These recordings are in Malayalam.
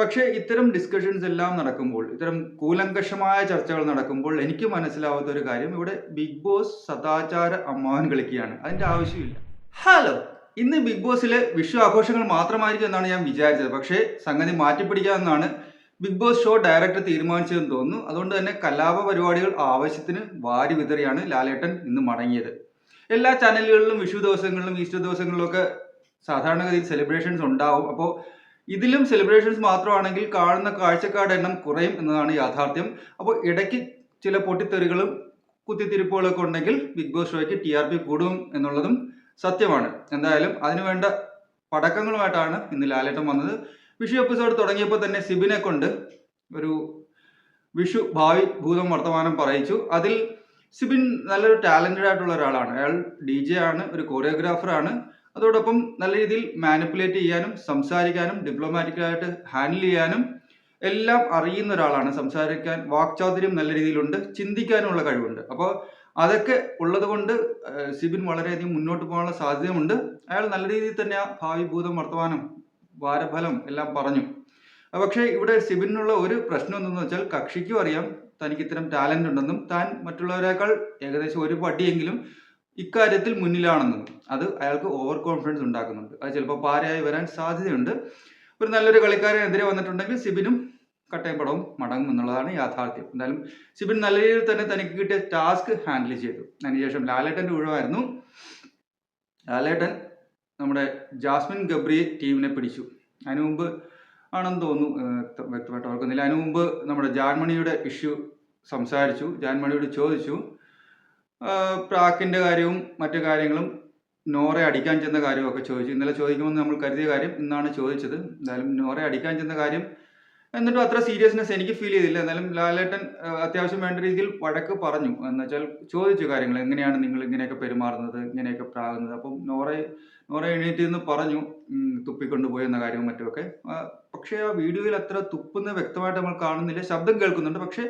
പക്ഷേ ഇത്തരം ഡിസ്കഷൻസ് എല്ലാം നടക്കുമ്പോൾ ഇത്തരം കൂലങ്കഷമായ ചർച്ചകൾ നടക്കുമ്പോൾ എനിക്ക് മനസ്സിലാവാത്ത ഒരു കാര്യം ഇവിടെ ബിഗ് ബോസ് സദാചാര അമ്മാവൻ കളിക്കുകയാണ്. അതിന്റെ ആവശ്യമില്ല. ഹലോ ഇന്ന് ബിഗ് ബോസിലെ വിഷു ആഘോഷങ്ങൾ മാത്രമായിരിക്കും എന്നാണ് ഞാൻ വിചാരിച്ചത്. പക്ഷേ സംഗതി മാറ്റിപ്പിടിക്കാമെന്നാണ് ബിഗ് ബോസ് ഷോ ഡയറക്ടർ തീരുമാനിച്ചതെന്ന് തോന്നുന്നു. അതുകൊണ്ട് തന്നെ കലാപ പരിപാടികൾ ആവശ്യത്തിന് വാരി വിതറിയാണ് ലാലേട്ടൻ ഇന്ന് മടങ്ങിയത്. എല്ലാ ചാനലുകളിലും വിഷു ദിവസങ്ങളിലും ഈസ്റ്റർ ദിവസങ്ങളിലും ഒക്കെ സാധാരണഗതിയിൽ സെലിബ്രേഷൻസ് ഉണ്ടാവും. അപ്പോൾ ഇതിലും സെലിബ്രേഷൻസ് മാത്രമാണെങ്കിൽ കാണുന്ന കാഴ്ചക്കാരുടെ എണ്ണം കുറയും എന്നതാണ് യാഥാർത്ഥ്യം. അപ്പോൾ ഇടയ്ക്ക് ചില പൊട്ടിത്തെറികളും കുത്തിത്തിരിപ്പുകളൊക്കെ ഉണ്ടെങ്കിൽ ബിഗ് ബോസ് ഷോയ്ക്ക് ടി ആർ പി കൂടും എന്നുള്ളതും സത്യമാണ്. എന്തായാലും അതിനുവേണ്ട പടക്കങ്ങളുമായിട്ടാണ് ഇന്ന് ലാലേട്ടൻ വന്നത്. വിഷു എപ്പിസോഡ് തുടങ്ങിയപ്പോൾ തന്നെ സിബിനെ കൊണ്ട് ഒരു വിഷു ഭാവി ഭൂതം വർത്തമാനം പറയിച്ചു. അതിൽ സിബിൻ നല്ലൊരു ടാലന്റഡ് ആയിട്ടുള്ള ഒരാളാണ്. അയാൾ ഡി ജെ ആണ് ഒരു കൊറിയോഗ്രാഫർ ആണ്. അതോടൊപ്പം നല്ല രീതിയിൽ മാനിപ്പുലേറ്റ് ചെയ്യാനും സംസാരിക്കാനും ഡിപ്ലോമാറ്റിക്കലായിട്ട് ഹാൻഡിൽ ചെയ്യാനും എല്ലാം അറിയുന്ന ഒരാളാണ്. സംസാരിക്കാൻ വാക്ചാതുര്യം നല്ല രീതിയിലുണ്ട് ചിന്തിക്കാനുള്ള കഴിവുണ്ട്. അപ്പോൾ അതൊക്കെ ഉള്ളത് കൊണ്ട് സിബിൻ വളരെയധികം മുന്നോട്ട് പോകാനുള്ള സാധ്യതയുണ്ട് അയാൾ നല്ല രീതിയിൽ തന്നെ ആ ഭാവി ഭൂതം വർത്തമാനം വാരഫലം എല്ലാം പറഞ്ഞു. പക്ഷേ ഇവിടെ സിബിനുള്ള ഒരു പ്രശ്നം എന്തെന്ന് വെച്ചാൽ കക്ഷിക്കും അറിയാം. തനിക്ക് ഇത്തരം ടാലന്റ് ഉണ്ടെന്നും താൻ മറ്റുള്ളവരെക്കാൾ ഏകദേശം ഒരു പടിയെങ്കിലും ഇക്കാര്യത്തിൽ മുന്നിലാണെന്നും അത് അയാൾക്ക് ഓവർ കോൺഫിഡൻസ് ഉണ്ടാക്കുന്നുണ്ട്. അത് ചിലപ്പോൾ പാരയായി വരാൻ സാധ്യതയുണ്ട്. ഒരു നല്ലൊരു കളിക്കാരനെതിരെ വന്നിട്ടുണ്ടെങ്കിൽ സിബിനും കട്ടയം പടവും മടങ്ങും എന്നുള്ളതാണ് യാഥാർത്ഥ്യം. എന്തായാലും സിബിൻ നല്ല രീതിയിൽ തന്നെ തനിക്ക് കിട്ടിയ ടാസ്ക് ഹാൻഡിൽ ചെയ്തു. അതിനുശേഷം ലാലേട്ടന്റെ ഒഴിവായിരുന്നു. ലാലേട്ടൻ നമ്മുടെ ജാസ്മിൻ ഗബ്രി ടീമിനെ പിടിച്ചു. അതിനു മുമ്പ് ആണെന്ന് തോന്നുന്നു വ്യക്തമായിട്ട് ഓർക്കുന്നില്ല. അതിനു മുമ്പ് നമ്മുടെ ജാൻമണിയുടെ ഇഷ്യൂ സംസാരിച്ചു. ജാൻമണിയോട് ചോദിച്ചു ആഹ് പ്രാക്കിന്റെ കാര്യവും മറ്റു കാര്യങ്ങളും നോറെ അടിക്കാൻ ചെന്ന കാര്യമൊക്കെ ചോദിച്ചു. ഇന്നലെ ചോദിക്കുമെന്ന് നമ്മൾ കരുതിയ കാര്യം ഇന്നാണ് ചോദിച്ചത്. എന്തായാലും നോറെ അടിക്കാൻ ചെന്ന കാര്യം എന്നിട്ടും അത്ര സീരിയസ്നെസ് എനിക്ക് ഫീൽ ചെയ്തില്ല. എന്നാലും ലാലേട്ടൻ അത്യാവശ്യം വേണ്ട രീതിയിൽ വഴക്ക് പറഞ്ഞു. എന്ന് വെച്ചാൽ ചോദിച്ചു കാര്യങ്ങൾ. എങ്ങനെയാണ് നിങ്ങൾ ഇങ്ങനെയൊക്കെ പെരുമാറുന്നത്? ഇങ്ങനെയൊക്കെ പ്രാകുന്നത്? അപ്പം നോറെ നോറെ എണീറ്റ് നിന്ന് പറഞ്ഞു തുപ്പിക്കൊണ്ടുപോയി എന്ന കാര്യവും മറ്റുമൊക്കെ. പക്ഷേ ആ വീഡിയോയിൽ അത്ര തുപ്പുന്ന വ്യക്തമായിട്ട് നമ്മൾ കാണുന്നില്ല. ശബ്ദം കേൾക്കുന്നുണ്ട്. പക്ഷേ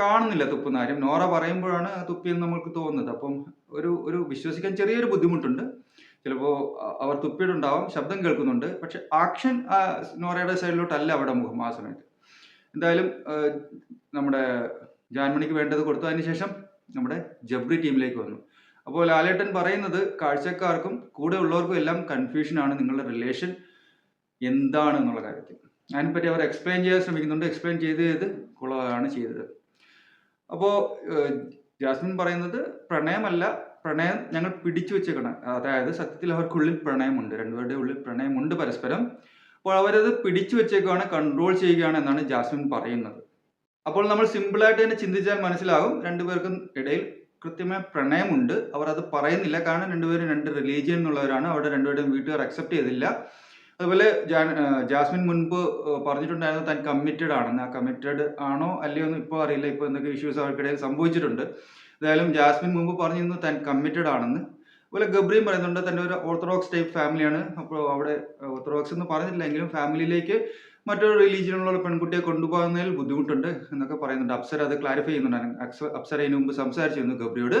കാണുന്നില്ല തുപ്പുന്ന നോറ പറയുമ്പോഴാണ് തുപ്പിയെന്ന് നമ്മൾക്ക് തോന്നുന്നത്. അപ്പം ഒരു ഒരു വിശ്വസിക്കാൻ ചെറിയൊരു ബുദ്ധിമുട്ടുണ്ട്. ചിലപ്പോൾ അവർ തുപ്പിയിട്ടുണ്ടാവും ശബ്ദം കേൾക്കുന്നുണ്ട്. പക്ഷെ ആക്ഷൻ നോറയുടെ സൈഡിലോട്ടല്ല അവിടെ മുഖം ആ സമയത്ത് എന്തായാലും നമ്മുടെ ജാൻമണിക്ക് വേണ്ടത് കൊടുത്തു അതിന് ശേഷം നമ്മുടെ ജബ്രി ടീമിലേക്ക് വന്നു. അപ്പോൾ ലാലേട്ടൻ പറയുന്നത് കാഴ്ചക്കാർക്കും കൂടെ ഉള്ളവർക്കും എല്ലാം കൺഫ്യൂഷനാണ് നിങ്ങളുടെ റിലേഷൻ എന്താണ് എന്നുള്ള കാര്യത്തിൽ. അതിനെപ്പറ്റി അവർ എക്സ്പ്ലെയിൻ ചെയ്യാൻ ശ്രമിക്കുന്നുണ്ട്. എക്സ്പ്ലെയിൻ ചെയ്ത് ചെയ്ത് കുളമാണ് ചെയ്തത്. അപ്പോൾ ജാസ്മിൻ പറയുന്നത് പ്രണയമല്ല പ്രണയം ഞങ്ങൾ പിടിച്ചു വെച്ചേക്കണം. അതായത് സത്യത്തിൽ അവർക്കുള്ളിൽ പ്രണയമുണ്ട്. രണ്ടുപേരുടെ ഉള്ളിൽ പ്രണയമുണ്ട് പരസ്പരം. അപ്പോൾ അവരത് പിടിച്ചു വെച്ചേക്കാണ് കൺട്രോൾ ചെയ്യുകയാണ് എന്നാണ് ജാസ്മിൻ പറയുന്നത്. അപ്പോൾ നമ്മൾ സിമ്പിളായിട്ട് തന്നെ ചിന്തിച്ചാൽ മനസ്സിലാകും രണ്ടുപേർക്കും ഇടയിൽ കൃത്യമായ പ്രണയമുണ്ട്. അവർ അത് പറയുന്നില്ല. കാരണം രണ്ടുപേരും രണ്ട് റിലീജിയൻ എന്നുള്ളവരാണ് അവരുടെ രണ്ടുപേരും വീട്ടുകാർ അക്സെപ്റ്റ് ചെയ്തില്ല. അതുപോലെ ജാസ്മിൻ മുൻപ് പറഞ്ഞിട്ടുണ്ടായിരുന്നു താൻ കമ്മിറ്റഡ് ആണെന്ന്. ആ കമ്മിറ്റഡ് ആണോ അല്ലയോ എന്ന് ഇപ്പോൾ അറിയില്ല. ഇപ്പോൾ എന്തൊക്കെ ഇഷ്യൂസ് അവർക്കിടയിൽ സംഭവിച്ചിട്ടുണ്ട്. എന്തായാലും ജാസ്മിൻ മുമ്പ് പറഞ്ഞിരുന്നു താൻ കമ്മിറ്റഡ് ആണെന്ന്. അതുപോലെ ഗബ്രിയും പറയുന്നുണ്ട് തന്റെ ഒരു ഓർത്തഡോക്സ് ടൈപ്പ് ഫാമിലിയാണ് അപ്പോൾ അവിടെ ഓർത്തഡോക്സ് എന്ന് പറഞ്ഞിട്ടില്ലെങ്കിലും ഫാമിലിയിലേക്ക് മറ്റൊരു റിലീജിയനിലുള്ള പെൺകുട്ടിയെ കൊണ്ടുപോകുന്നതിൽ ബുദ്ധിമുട്ടുണ്ട് എന്നൊക്കെ പറയുന്നുണ്ട്. അപ്സര അത് ക്ലാരിഫൈ ചെയ്യുന്നുണ്ട്. അപ്സര ഇതിനു മുമ്പ് സംസാരിച്ചിരുന്നു ഗബ്രിയോട്.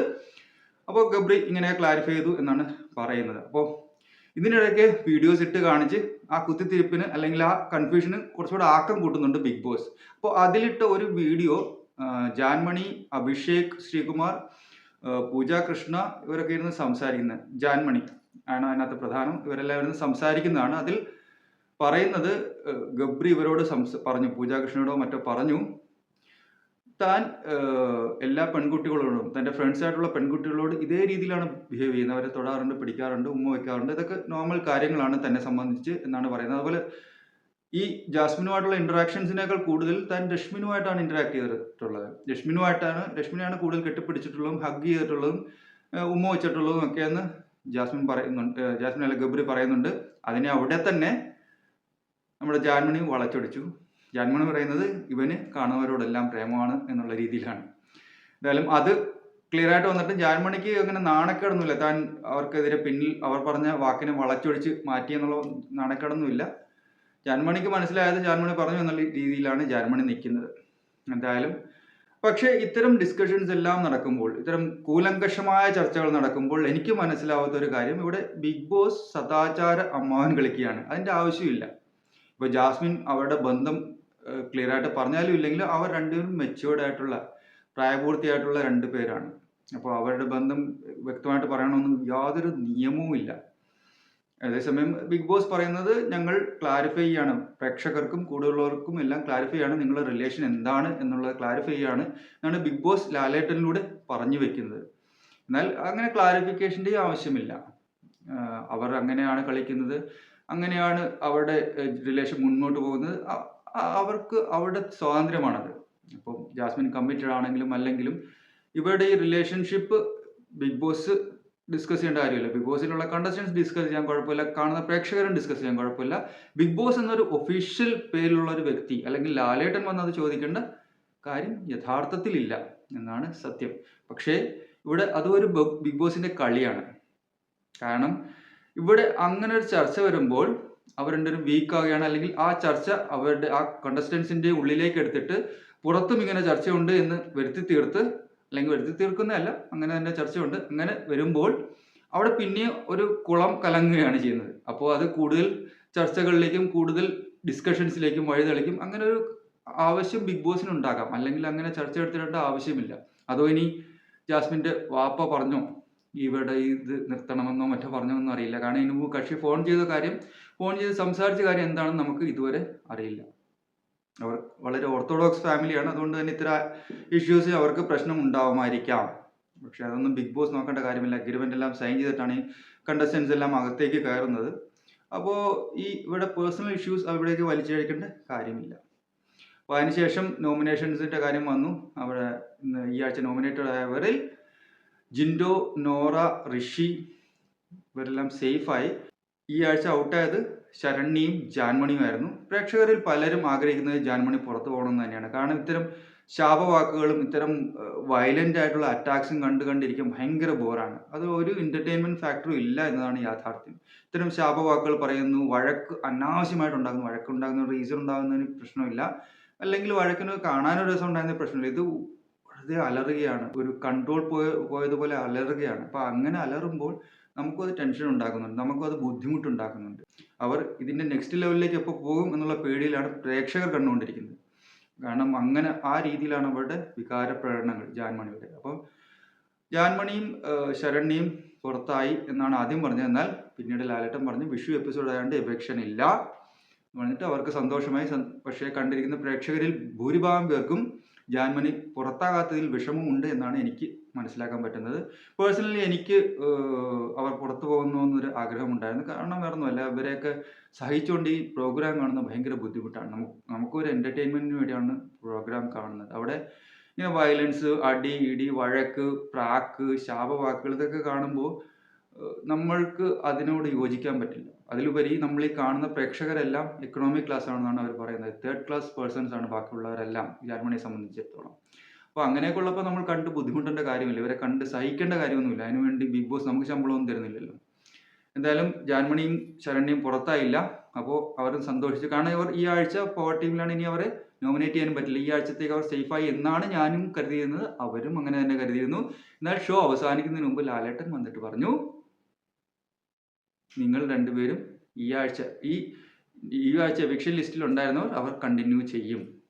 അപ്പോൾ ഗബ്രി ഇങ്ങനെ ക്ലാരിഫൈ ചെയ്തു എന്നാണ് പറയുന്നത്. അപ്പോൾ ഇതിനിടയ്ക്ക് വീഡിയോസ് ഇട്ട് കാണിച്ച് ആ കുത്തിത്തിരിപ്പിന് അല്ലെങ്കിൽ ആ കൺഫ്യൂഷന് കുറച്ചുകൂടെ ആക്കം കൂട്ടുന്നുണ്ട് ബിഗ് ബോസ് അപ്പോൾ അതിലിട്ട ഒരു വീഡിയോ ജാൻമണി അഭിഷേക് ശ്രീകുമാർ പൂജ കൃഷ്ണ ഇവരൊക്കെ ഇരുന്ന് സംസാരിക്കുന്നത് ജാൻമണി ആണ് അതിനകത്ത് പ്രധാനം. ഇവരെല്ലാം ഇരുന്ന് സംസാരിക്കുന്നതാണ്. അതിൽ പറയുന്നത് ഗബ്രി ഇവരോട് സംസ പറഞ്ഞു പൂജാകൃഷ്ണനോടോ മറ്റോ പറഞ്ഞു താൻ എല്ലാ പെൺകുട്ടികളോടും തന്റെ ഫ്രണ്ട്സ് ആയിട്ടുള്ള പെൺകുട്ടികളോട് ഇതേ രീതിയിലാണ് ബിഹേവ് ചെയ്യുന്നത്. അവരെ തൊടാറുണ്ട് പിടിക്കാറുണ്ട് ഉമ്മ വയ്ക്കാറുണ്ട്. ഇതൊക്കെ നോർമൽ കാര്യങ്ങളാണ് തന്നെ സംബന്ധിച്ച് എന്നാണ് പറയുന്നത്. അതുപോലെ ഈ ജാസ്മിനുമായിട്ടുള്ള ഇന്ററാക്ഷൻസിനേക്കാൾ കൂടുതൽ താൻ രശ്മിനുമായിട്ടാണ് ഇന്ററാക്ട് ചെയ്തിട്ടുള്ളത്. രശ്മിനുമായിട്ടാണ് രശ്മിനെയാണ് കൂടുതൽ കെട്ടിപ്പിടിച്ചിട്ടുള്ളതും ഹഗ് ചെയ്തിട്ടുള്ളതും ഉമ്മ വെച്ചിട്ടുള്ളതും ഒക്കെയെന്ന് ജാസ്മിൻ പറയുന്നുണ്ട്. ജാസ്മിൻ അല്ല ഗബ്രി പറയുന്നുണ്ട്. അതിനെ അവിടെ തന്നെ നമ്മുടെ ജാൻമണി വളച്ചൊടിച്ചു. ജാൻമണി പറയുന്നത് ഇവന് കാണുന്നവരോടെല്ലാം പ്രേമമാണ് എന്നുള്ള രീതിയിലാണ്. എന്തായാലും അത് ക്ലിയർ ആയിട്ട് വന്നിട്ട് ജാൻമണിക്ക് അങ്ങനെ നാണക്കേടൊന്നുമില്ല. താൻ അവർക്കെതിരെ പിന്നിൽ അവർ പറഞ്ഞ വാക്കിനെ വളച്ചൊടിച്ച് മാറ്റി എന്നുള്ള നാണക്കേടൊന്നുമില്ല. ജാൻമണിക്ക് മനസ്സിലായത് ജാൻമണി പറഞ്ഞു എന്നുള്ള രീതിയിലാണ് ജാൻമണി നിൽക്കുന്നത്. എന്തായാലും പക്ഷേ ഇത്തരം ഡിസ്കഷൻസ് എല്ലാം നടക്കുമ്പോൾ ഇത്തരം കൂലങ്കഷമായ ചർച്ചകൾ നടക്കുമ്പോൾ എനിക്ക് മനസ്സിലാവാത്ത ഒരു കാര്യം ഇവിടെ ബിഗ് ബോസ് സദാചാര അമ്മാവൻ കളിക്കുകയാണ്. അതിന്റെ ആവശ്യമില്ല. ഇപ്പോൾ ജാസ്മിൻ അവരുടെ ബന്ധം ക്ലിയർ ആയിട്ട് പറഞ്ഞാലും ഇല്ലെങ്കിലും അവർ രണ്ടുപേരും മെച്ചുവേർഡ് ആയിട്ടുള്ള പ്രായപൂർത്തിയായിട്ടുള്ള രണ്ട് പേരാണ്. അപ്പോൾ അവരുടെ ബന്ധം വ്യക്തമായിട്ട് പറയണമെന്നും യാതൊരു നിയമവും ഇല്ല. അതേസമയം ബിഗ് ബോസ് പറയുന്നത് ഞങ്ങൾ ക്ലാരിഫൈ ചെയ്യാണ്. പ്രേക്ഷകർക്കും കൂടുതലുള്ളവർക്കും എല്ലാം ക്ലാരിഫൈ ചെയ്യാണ് നിങ്ങളുടെ റിലേഷൻ എന്താണ് എന്നുള്ളത് ക്ലാരിഫൈ ചെയ്യാണ് എന്നാണ് ബിഗ് ബോസ് ലാലേട്ടനിലൂടെ പറഞ്ഞു വെക്കുന്നത്. എന്നാൽ അങ്ങനെ ക്ലാരിഫിക്കേഷന്റെ ആവശ്യമില്ല. അവർ അങ്ങനെയാണ് കളിക്കുന്നത്. അങ്ങനെയാണ് അവരുടെ റിലേഷൻ മുന്നോട്ട് പോകുന്നത്. അവർക്ക് അവരുടെ സ്വാതന്ത്ര്യമാണത്. ഇപ്പം ജാസ്മിൻ കമ്മിറ്റഡ് ആണെങ്കിലും അല്ലെങ്കിലും ഇവരുടെ ഈ റിലേഷൻഷിപ്പ് ബിഗ് ബോസ് ഡിസ്കസ് ചെയ്യേണ്ട കാര്യമില്ല. ബിഗ് ബോസിലുള്ള കണ്ടസ്റ്റൻസ് ഡിസ്കസ് ചെയ്യാൻ കുഴപ്പമില്ല. കാണുന്ന പ്രേക്ഷകരും ഡിസ്കസ് ചെയ്യാൻ കുഴപ്പമില്ല. ബിഗ് ബോസ് എന്നൊരു ഒഫീഷ്യൽ പേരിലുള്ള ഒരു വ്യക്തി അല്ലെങ്കിൽ ലാലേട്ടൻ വന്നത് ചോദിക്കേണ്ട കാര്യം യഥാർത്ഥത്തിലില്ല എന്നാണ് സത്യം. പക്ഷേ ഇവിടെ അതും ഒരു ബിഗ് ബോസിന്റെ കളിയാണ്. കാരണം ഇവിടെ അങ്ങനെ ഒരു ചർച്ച വരുമ്പോൾ അവർ രണ്ടുപേരും വീക്ക് ആവുകയാണ്. അല്ലെങ്കിൽ ആ ചർച്ച അവരുടെ ആ കണ്ടസ്റ്റൻസിന്റെ ഉള്ളിലേക്ക് എടുത്തിട്ട് പുറത്തും ഇങ്ങനെ ചർച്ചയുണ്ട് എന്ന് വരുത്തി തീർത്ത് അല്ലെങ്കിൽ വരുത്തി തീർക്കുന്നതല്ല അങ്ങനെ തന്നെ ചർച്ചയുണ്ട്. അങ്ങനെ വരുമ്പോൾ അവിടെ പിന്നെ ഒരു കുളം കലങ്ങുകയാണ് ചെയ്യുന്നത്. അപ്പോൾ അത് കൂടുതൽ ചർച്ചകളിലേക്കും കൂടുതൽ ഡിസ്കഷൻസിലേക്കും വഴിതെളിക്കും അങ്ങനെ ഒരു ആവശ്യം ബിഗ് ബോസിന് ഉണ്ടാകാം. അല്ലെങ്കിൽ അങ്ങനെ ചർച്ച എടുത്തിടേണ്ട ആവശ്യമില്ല. അതോ ഇനി ജാസ്മിന്റെ വാപ്പ പറഞ്ഞോ? ഇവിടെ ഇത് നിർത്തണമെന്നോ മറ്റോ പറഞ്ഞോന്നോ അറിയില്ല. കാരണം ഇതിന് മുമ്പ് കക്ഷി ഫോൺ ചെയ്ത കാര്യം ഫോൺ ചെയ്ത് സംസാരിച്ച കാര്യം എന്താണെന്ന് നമുക്ക് ഇതുവരെ അറിയില്ല. അവർ വളരെ ഓർത്തഡോക്സ് ഫാമിലിയാണ്. അതുകൊണ്ട് തന്നെ ഇത്ര ഇഷ്യൂസ് അവർക്ക് പ്രശ്നം ഉണ്ടാവുമായിരിക്കാം പക്ഷെ അതൊന്നും ബിഗ് ബോസ് നോക്കേണ്ട കാര്യമില്ല. അഗ്രിമെന്റ് എല്ലാം സൈൻ ചെയ്തിട്ടാണ് ഈ കണ്ടസ്റ്റൻസ് എല്ലാം അകത്തേക്ക് കയറുന്നത്. അപ്പോൾ ഈ ഇവിടെ പേഴ്സണൽ ഇഷ്യൂസ് അവിടേക്ക് വലിച്ചഴിക്കേണ്ട കാര്യമില്ല. അപ്പോൾ അതിനുശേഷം നോമിനേഷൻസിന്റെ കാര്യം വന്നു. അവിടെ ഈ ആഴ്ച നോമിനേറ്റഡ് ആയവരിൽ ജിൻഡോ നോറ ഋഷി ഇവരെല്ലാം സേഫായി ഈ ആഴ്ച ഔട്ടായത് ശരണ്യയും ജാൻമണിയുമായിരുന്നു പ്രേക്ഷകരിൽ പലരും ആഗ്രഹിക്കുന്നത് ജാൻമണി പുറത്തു പോകണമെന്ന് തന്നെയാണ്. കാരണം ഇത്തരം ശാപവാക്കുകളും ഇത്തരം വയലന്റ് ആയിട്ടുള്ള അറ്റാക്സും കണ്ടു കണ്ടിരിക്കാൻ ഭയങ്കര ബോറാണ് അത് ഒരു എന്റർടൈൻമെന്റ് ഫാക്ടറും ഇല്ല എന്നതാണ് യാഥാർത്ഥ്യം. ഇത്തരം ശാപവാക്കുകൾ പറയുന്നു വഴക്ക് അനാവശ്യമായിട്ട് ഉണ്ടാകുന്നു വഴക്കുണ്ടാകുന്ന റീസൺ ഉണ്ടാകുന്നതിന് പ്രശ്നമില്ല. അല്ലെങ്കിൽ വഴക്കിന് കാണാനൊരു രസം ഉണ്ടാകുന്ന പ്രശ്നമില്ല. ഇത് വെറുതെ അലറുകയാണ്. ഒരു കൺട്രോൾ പോയ പോയതുപോലെ അലറുകയാണ്. അപ്പൊ അങ്ങനെ അലറുമ്പോൾ നമുക്കും അത് ടെൻഷൻ ഉണ്ടാക്കുന്നുണ്ട്. നമുക്കും അത് ബുദ്ധിമുട്ടുണ്ടാക്കുന്നുണ്ട്. അവർ ഇതിന്റെ നെക്സ്റ്റ് ലെവലിലേക്ക് എപ്പോൾ പോകും എന്നുള്ള പേടിയിലാണ് പ്രേക്ഷകർ കണ്ടുകൊണ്ടിരിക്കുന്നത്. കാരണം അങ്ങനെ ആ രീതിയിലാണ് അവരുടെ വികാര പ്രകടനങ്ങൾ ജാൻമണിയുടെ അപ്പം ജാൻമണിയും ശരണ്യയും പുറത്തായി എന്നാണ് ആദ്യം പറഞ്ഞത്. എന്നാൽ പിന്നീട് ലാലേട്ടൻ പറഞ്ഞു വിഷു എപ്പിസോഡ് ആയതുകൊണ്ട് എബക്ഷൻ ഇല്ല. എന്ന് പറഞ്ഞിട്ട് അവർക്ക് സന്തോഷമായി സന്- പക്ഷേ കണ്ടിരിക്കുന്ന പ്രേക്ഷകരിൽ ഭൂരിഭാഗം പേർക്കും ജാൻമണി പുറത്താകാത്തതിൽ വിഷമമുണ്ട് എന്നാണ് എനിക്ക് മനസ്സിലാക്കാൻ പറ്റുന്നത്. പേഴ്സണലി എനിക്ക് അവർ പുറത്തു പോകുന്നു എന്നൊരു ആഗ്രഹമുണ്ടായിരുന്നു കാരണം വേറൊന്നുമല്ല ഇവരെയൊക്കെ സഹിച്ചുകൊണ്ട് ഈ പ്രോഗ്രാം കാണുന്നത് ഭയങ്കര ബുദ്ധിമുട്ടാണ്. നമുക്ക് നമുക്കൊരു എന്റർടൈൻമെന്റിന് വേണ്ടിയാണ് പ്രോഗ്രാം കാണുന്നത്. അവിടെ ഇങ്ങനെ വയലൻസ് അടി ഇടി വഴക്ക് പ്രാക്ക് ശാപവാക്കുകൾ ഇതൊക്കെ കാണുമ്പോൾ നമ്മൾക്ക് അതിനോട് യോജിക്കാൻ പറ്റില്ല. അതിലുപരി നമ്മൾ ഈ കാണുന്ന പ്രേക്ഷകരെല്ലാം എക്കണോമിക് ക്ലാസ് ആണെന്നാണ് അവർ പറയുന്നത്. തേർഡ് ക്ലാസ് പേഴ്സൺസ് ആണ് ബാക്കിയുള്ളവരെല്ലാം ജർമ്മനിയെ സംബന്ധിച്ചിടത്തോളം. അപ്പോൾ അങ്ങനെയൊക്കെ ഉള്ളപ്പോൾ നമ്മൾ കണ്ട് ബുദ്ധിമുട്ടേണ്ട കാര്യമില്ല. ഇവരെ കണ്ട് സഹിക്കേണ്ട കാര്യമൊന്നുമില്ല. അതിനുവേണ്ടി ബിഗ് ബോസ് നമുക്ക് ശമ്പളമൊന്നും തരുന്നില്ലല്ലോ. എന്തായാലും ജാൻമണിയും ശരണ്യയും പുറത്തായില്ല. അപ്പോൾ അവരും സന്തോഷിച്ചു. കാരണം ഇവർ ഈ ആഴ്ച പവർ ടീമിലാണ് ഇനി അവരെ നോമിനേറ്റ് ചെയ്യാനും പറ്റില്ല. ഈ ആഴ്ചത്തേക്ക് അവർ സേഫായി എന്നാണ് ഞാനും കരുതിയിരുന്നത്. അവരും അങ്ങനെ തന്നെ കരുതിയിരുന്നു. എന്നാൽ ഷോ അവസാനിക്കുന്നതിന് മുമ്പ് ലാലേട്ടൻ വന്നിട്ട് പറഞ്ഞു നിങ്ങൾ രണ്ടുപേരും ഈ ആഴ്ച ഈ ഈ ആഴ്ച എവിക്ഷൻ ലിസ്റ്റിൽ ഉണ്ടായിരുന്നവർ അവർ കണ്ടിന്യൂ ചെയ്യും.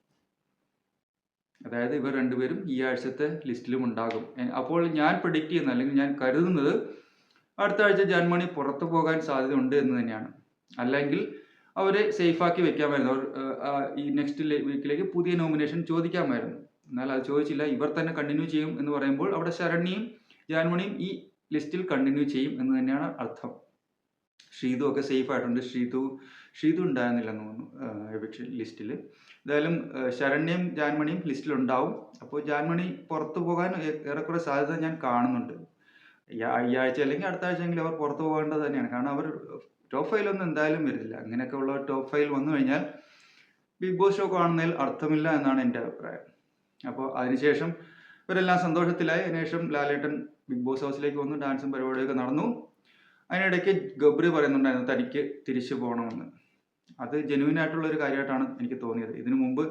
അതായത് ഇവർ രണ്ടുപേരും ഈ ആഴ്ചത്തെ ലിസ്റ്റിലും ഉണ്ടാകും. അപ്പോൾ ഞാൻ പ്രഡിക്റ്റ് ചെയ്യുന്ന അല്ലെങ്കിൽ ഞാൻ കരുതുന്നത് അടുത്ത ആഴ്ച ജന്മണി പുറത്തു പോകാൻ സാധ്യതയുണ്ട് എന്ന് തന്നെയാണ്. അല്ലെങ്കിൽ അവരെ സേഫാക്കി വെക്കാമായിരുന്നു. അവർ ഈ നെക്സ്റ്റ് വീക്കിലേക്ക് പുതിയ നോമിനേഷൻ ചോദിക്കാമായിരുന്നു. എന്നാൽ അത് ചോദിച്ചില്ല. ഇവർ തന്നെ കണ്ടിന്യൂ ചെയ്യും എന്ന് പറയുമ്പോൾ അവിടെ ശരണ്യയും ജാൻമണിയും ഈ ലിസ്റ്റിൽ കണ്ടിന്യൂ ചെയ്യും എന്ന് തന്നെയാണ് അർത്ഥം. ശ്രീതു ഒക്കെ സേഫ് ആയിട്ടുണ്ട്. ഷീതു ശ്രീതു ഉണ്ടായിരുന്നില്ലെന്ന് തോന്നുന്നു എവിക്ഷൻ ലിസ്റ്റിൽ എന്തായാലും ശരണ്യം ജാൻമണിയും ലിസ്റ്റിൽ ഉണ്ടാവും. അപ്പോൾ ജാൻമണി പുറത്തു പോകാൻ ഏറെക്കുറെ സാധ്യത ഞാൻ കാണുന്നുണ്ട്. ഈ ആഴ്ച അല്ലെങ്കിൽ അടുത്ത ആഴ്ചയെങ്കിലും അവർ പുറത്തു പോകേണ്ടത് തന്നെയാണ്. കാരണം അവർ ടോപ്പ് ഫൈലൊന്നും എന്തായാലും വരില്ല. അങ്ങനെയൊക്കെ ഉള്ള ടോപ്പ് ഫൈൽ വന്നു കഴിഞ്ഞാൽ ബിഗ് ബോസ് ഷോ കാണുന്നതിൽ അർത്ഥമില്ല എന്നാണ് എന്റെ അഭിപ്രായം. അപ്പോൾ അതിനുശേഷം ഇവരെല്ലാം സന്തോഷത്തിലായി. അതിനുശേഷം ലാലേട്ടൻ ബിഗ് ബോസ് ഹൗസിലേക്ക് വന്നു. ഡാൻസും പരിപാടിയൊക്കെ നടന്നു. അതിനിടയ്ക്ക് ഗബ്രി പറയുന്നുണ്ടായിരുന്നു തനിക്ക് തിരിച്ചു പോകണമെന്ന് അത് ജെനുവിൻ ആയിട്ടുള്ള ഒരു കാര്യമായിട്ടാണ് എനിക്ക് തോന്നിയത്. ഇതിനു മുമ്പ്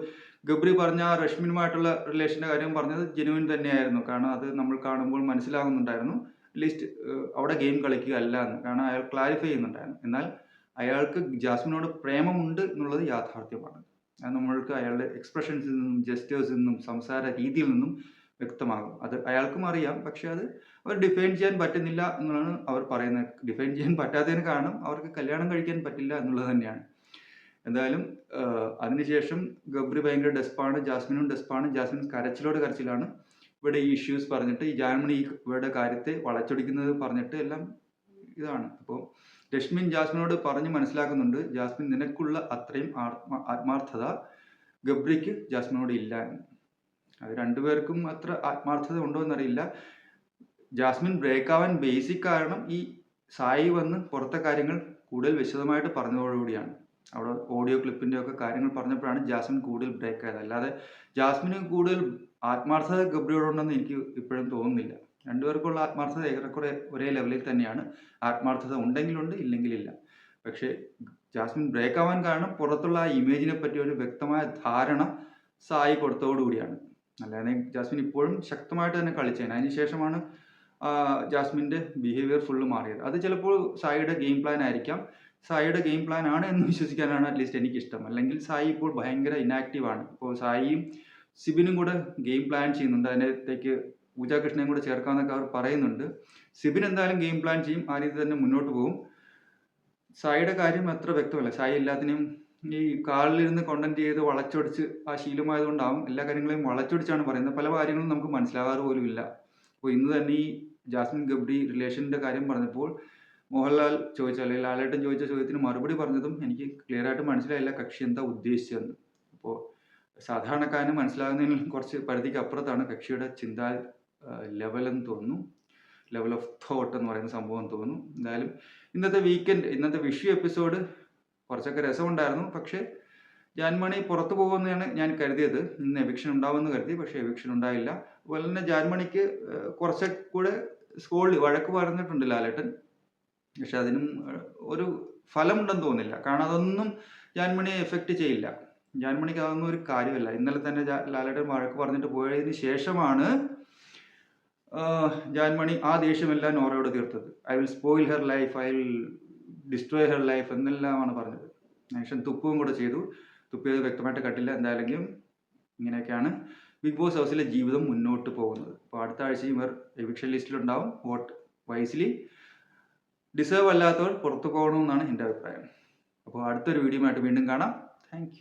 ഗബ്രി പറഞ്ഞ റഷ്മിനുമായിട്ടുള്ള റിലേഷന്റെ കാര്യം പറഞ്ഞത് ജെനുവിൻ തന്നെയായിരുന്നു. കാരണം അത് നമ്മൾ കാണുമ്പോൾ മനസ്സിലാകുന്നുണ്ടായിരുന്നു. അറ്റ്ലീസ്റ്റ് അവിടെ ഗെയിം കളിക്കുക അല്ല എന്ന്. കാരണം അയാൾ ക്ലാരിഫൈ ചെയ്യുന്നുണ്ടായിരുന്നു. എന്നാൽ അയാൾക്ക് ജാസ്മിനോട് പ്രേമമുണ്ട് എന്നുള്ളത് യാഥാർത്ഥ്യമാണ്. അത് നമ്മൾക്ക് അയാളുടെ എക്സ്പ്രഷൻസിൽ നിന്നും ജെസ്റ്റേഴ്സിൽ നിന്നും സംസാര രീതിയിൽ നിന്നും വ്യക്തമാകും. അത് അയാൾക്കും അറിയാം. പക്ഷെ അത് അവർ ഡിഫൈൻ ചെയ്യാൻ പറ്റുന്നില്ല എന്നുള്ളതാണ് അവർ പറയുന്നത്. ഡിഫൈൻ ചെയ്യാൻ പറ്റാത്തതിന് കാരണം അവർക്ക് കല്യാണം കഴിക്കാൻ പറ്റില്ല എന്നുള്ളത് തന്നെയാണ്. എന്തായാലും അതിനുശേഷം ഗബ്രി ഭയങ്കര ഡെസ്പാണ് ജാസ്മിനും ഡെസ്പാണ് ജാസ്മിൻ കരച്ചിലോട് കരച്ചിലാണ്. ഇവിടെ ഈ ഇഷ്യൂസ് പറഞ്ഞിട്ട് ഈ ജാൻമണി ഇവരുടെ കാര്യത്തെ വളച്ചൊടിക്കുന്നത് പറഞ്ഞിട്ട് എല്ലാം ഇതാണ്. അപ്പോൾ രശ്മിൻ ജാസ്മിനോട് പറഞ്ഞ് മനസ്സിലാക്കുന്നുണ്ട് ജാസ്മിൻ നിനക്കുള്ള അത്രയും ആത്മാർത്ഥത ഗബ്രിക്ക് ജാസ്മിനോട് ഇല്ല എന്ന്. അത് രണ്ടുപേർക്കും അത്ര ആത്മാർത്ഥത ഉണ്ടോ എന്നറിയില്ല ജാസ്മിൻ ബ്രേക്ക് ആവാൻ ബേസിക് കാരണം ഈ സായി വന്ന് പുറത്തെ കാര്യങ്ങൾ കൂടുതൽ വിശദമായിട്ട് പറഞ്ഞതോടുകൂടിയാണ്. അവിടെ ഓഡിയോ ക്ലിപ്പിന്റെ ഒക്കെ കാര്യങ്ങൾ പറഞ്ഞപ്പോഴാണ് ജാസ്മിൻ കൂടുതൽ ബ്രേക്ക് ആയത് അല്ലാതെ ജാസ്മിന് കൂടുതൽ ആത്മാർത്ഥത ഗബ്രിയോടുണ്ടെന്ന് എനിക്ക് ഇപ്പോഴും തോന്നുന്നില്ല. രണ്ടുപേർക്കുള്ള ആത്മാർത്ഥത ഏറെക്കുറെ ഒരേ ലെവലിൽ തന്നെയാണ്. ആത്മാർത്ഥത ഉണ്ടെങ്കിലുണ്ട് ഇല്ലെങ്കിലില്ല. പക്ഷേ ജാസ്മിൻ ബ്രേക്ക് ആവാൻ കാരണം പുറത്തുള്ള ആ ഇമേജിനെ പറ്റി ഒരു വ്യക്തമായ ധാരണ സായി കൊടുത്തതോടുകൂടിയാണ്. അല്ലാതെ ജാസ്മിൻ ഇപ്പോഴും ശക്തമായിട്ട് തന്നെ കളിച്ചേനെ. അതിനുശേഷമാണ് ജാസ്മിന്റെ ബിഹേവിയർ ഫുള്ള് മാറിയത്. അത് ചിലപ്പോൾ സായിയുടെ ഗെയിം പ്ലാൻ ആയിരിക്കാം. സായിയുടെ ഗെയിം പ്ലാൻ ആണ് എന്ന് വിശ്വസിക്കാനാണ് അറ്റ്ലീസ്റ്റ് എനിക്കിഷ്ടം. അല്ലെങ്കിൽ സായി ഇപ്പോൾ ഭയങ്കര ഇനാക്റ്റീവ് ആണ്. ഇപ്പോൾ സായിയും സിബിനും കൂടെ ഗെയിം പ്ലാൻ ചെയ്യുന്നുണ്ട്. അതിനകത്തേക്ക് പൂജാ കൃഷ്ണയും കൂടെ ചേർക്കാമെന്നൊക്കെ അവർ പറയുന്നുണ്ട്. സിബിൻ എന്തായാലും ഗെയിം പ്ലാൻ ചെയ്യും. ആ രീതി തന്നെ മുന്നോട്ട് പോകും. സായിയുടെ കാര്യം അത്ര വ്യക്തമല്ല. സായി എല്ലാത്തിനെയും ഈ കാളിലിരുന്ന് കണ്ടന്റ് ചെയ്ത് വളച്ചൊടിച്ച് ആ ശീലമായതുകൊണ്ടാവും എല്ലാ കാര്യങ്ങളെയും വളച്ചൊടിച്ചാണ് പറയുന്നത്. പല കാര്യങ്ങളും നമുക്ക് മനസ്സിലാകാറ് പോലും ഇല്ല. അപ്പോൾ ഇന്ന് തന്നെ ഈ ജാസ്മിൻ ഗബ്രി റിലേഷന്റെ കാര്യം പറഞ്ഞപ്പോൾ മോഹൻലാൽ ചോദിച്ച അല്ലെങ്കിൽ ലാലേട്ടൻ ചോദിച്ച ചോദ്യത്തിന് മറുപടി പറഞ്ഞതും എനിക്ക് ക്ലിയർ ആയിട്ട് മനസ്സിലായില്ല കക്ഷി എന്താ ഉദ്ദേശിച്ചതെന്ന്. അപ്പോൾ സാധാരണക്കാരന് മനസ്സിലാകുന്നതിൽ കുറച്ച് പരിധിക്ക് അപ്പുറത്താണ് കക്ഷിയുടെ ചിന്താ ലെവൽ എന്ന് തോന്നുന്നു. ലെവൽ ഓഫ് തോട്ട് എന്ന് പറയുന്ന സംഭവം തോന്നുന്നു. എന്തായാലും ഇന്നത്തെ വീക്കെൻഡ് ഇന്നത്തെ വിഷു എപ്പിസോഡ് കുറച്ചൊക്കെ രസമുണ്ടായിരുന്നു. പക്ഷേ ജാൻമണി പുറത്തു പോകുമെന്നാണ് ഞാൻ കരുതിയത്. ഇന്ന് എവിക്ഷൻ ഉണ്ടാവുമെന്ന് കരുതി. പക്ഷേ എവിക്ഷൻ ഉണ്ടായില്ല. അതുപോലെ തന്നെ ജാൻമണിക്ക് ഏഹ്, കുറച്ചൊക്കെ കൂടെ സ്കോളിൽ വഴക്ക് പറഞ്ഞിട്ടുണ്ട് ലാലേട്ടൻ. പക്ഷെ അതിനും ഒരു ഫലമുണ്ടെന്ന് തോന്നില്ല കാരണം അതൊന്നും ജാൻമണിയെ എഫക്റ്റ് ചെയ്യില്ല. ജാൻമണിക്ക് അതൊന്നും ഒരു കാര്യമല്ല. ഇന്നലെ തന്നെ ലാലേട്ടൻ വഴക്ക് പറഞ്ഞിട്ട് പോയതിന് ശേഷമാണ് ജാൻമണി ആ ദേഷ്യമെല്ലാം നോറയോട് തീർത്തത്. I will spoil her life I will destroy her life എന്നെല്ലാമാണ് പറഞ്ഞത്. ശേഷം തുപ്പും കൂടെ ചെയ്തു. തുപ്പിയത് വ്യക്തമായിട്ട് കട്ടില്ല എന്തായാലും ഇങ്ങനെയൊക്കെയാണ് ബിഗ് ബോസ് ഹൗസിലെ ജീവിതം മുന്നോട്ട് പോകുന്നത്. അപ്പോൾ അടുത്ത ആഴ്ചയും ഇവർ എവിക്ഷൻ ലിസ്റ്റിലുണ്ടാവും വോട്ട് വൈസ്ലി ഡിസേർവ് അല്ലാത്തവർ പുറത്തു പോകണമെന്നാണ് എന്റെ അഭിപ്രായം. അപ്പോൾ അടുത്തൊരു വീഡിയോ ആയിട്ട് വീണ്ടും കാണാം. താങ്ക്